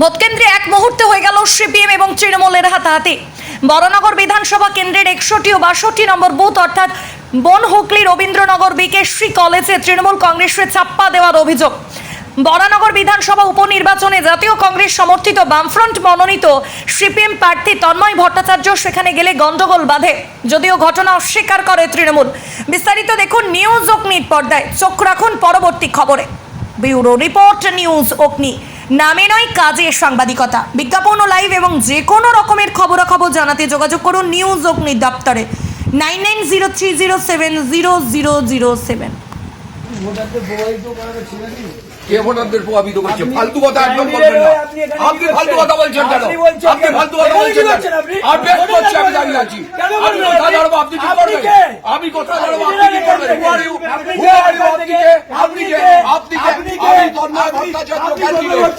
ভোটকেন্দ্রে এক মুহূর্তে হয়ে গেল সিপিএম এবং তৃণমূলের হাতাহাতি। বড়নগর বিধানসভা কেন্দ্রের একষট্টি ও বাষট্টি নম্বর বুথ, অর্থাৎ বন হুগলি রবীন্দ্রনগর বিকেশ্রী কলেজে তৃণমূল কংগ্রেসের চাপ্পা দেওয়ার অভিযোগ। বরানগর বিধানসভা উপনির্বাচনে জাতীয় কংগ্রেস সমর্থিত বামফ্রন্ট মনোনীত সিপিএম প্রার্থী তন্ময় ভট্টাচার্য সেখানে গেলে গন্ডগোল বাঁধে, যদিও ঘটনা অস্বীকার করে তৃণমূল। বিস্তারিত দেখুন নিউজ অগ্নির পর্দায়। চোখ রাখুন পরবর্তী খবরে। ব্যুরো রিপোর্ট, নিউজ অগ্নি। নামে নয় কাজে সাংবাদিকতা। বিজ্ঞাপন ও লাইভ এবং যে কোনো রকমের খবরাখবর জানাতে যোগাযোগ করুন নিউজ অগ্নি দপ্তরে nine nine zero three zero seven zero zero zero seven কে ভোটারদের প্রভাবিত করছে? ফালতু কথা একদম বলবেন না। আপনি ফালতু কথা বলছেন কেন? আপনি ফালতু কথা বলছেন কেন? আর আমি দাঁড়িয়ে আছি। আমি কথা দাঁড়াবো আপনি কি করবেন আমি কথা দাঁড়াবো আপনি কি করবেন Who are you? Who are you? আপনি কে আপনি কে আপনি কে আমি তন্ময় ভট্টাচার্য ক্যান্ডিডেট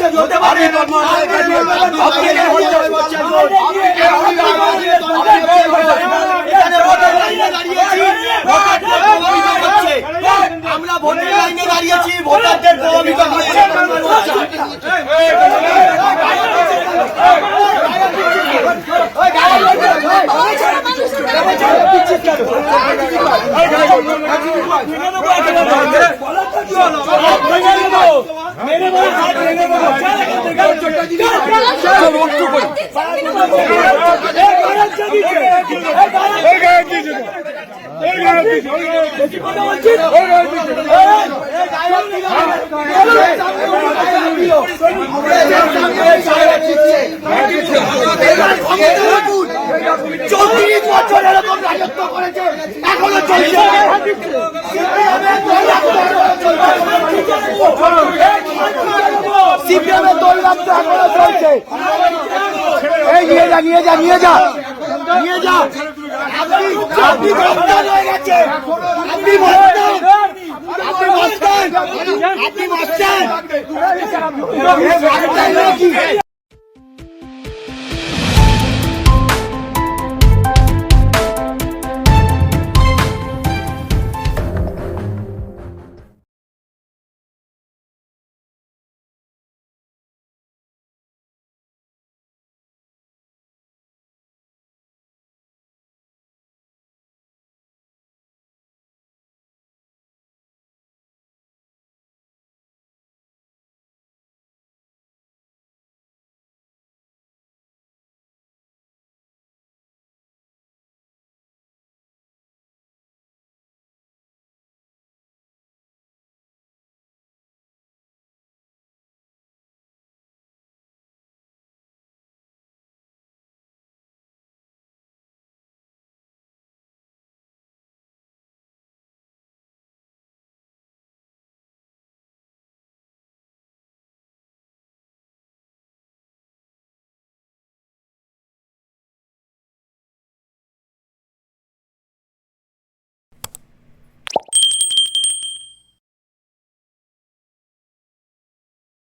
আমি তন্ময় ক্যান্ডিডেট আপনি কে আপনি কে আমি আমরা ভোটের লাইনে দাঁড়িয়েছি ভোটারদের প্রভাবিত করছে চৌত্রিশ বছর এরকম রাজত্ব করেছে। এখনও চলছে সিপিএমের দৌড়াম তো এখনও চলছে। এই, নিয়ে যা নিয়ে যা নিয়ে যা। নিয়ে যা। আপনি আপনি হয়ে গেছে। আপনি আপনি মস্তান আপনি মস্তান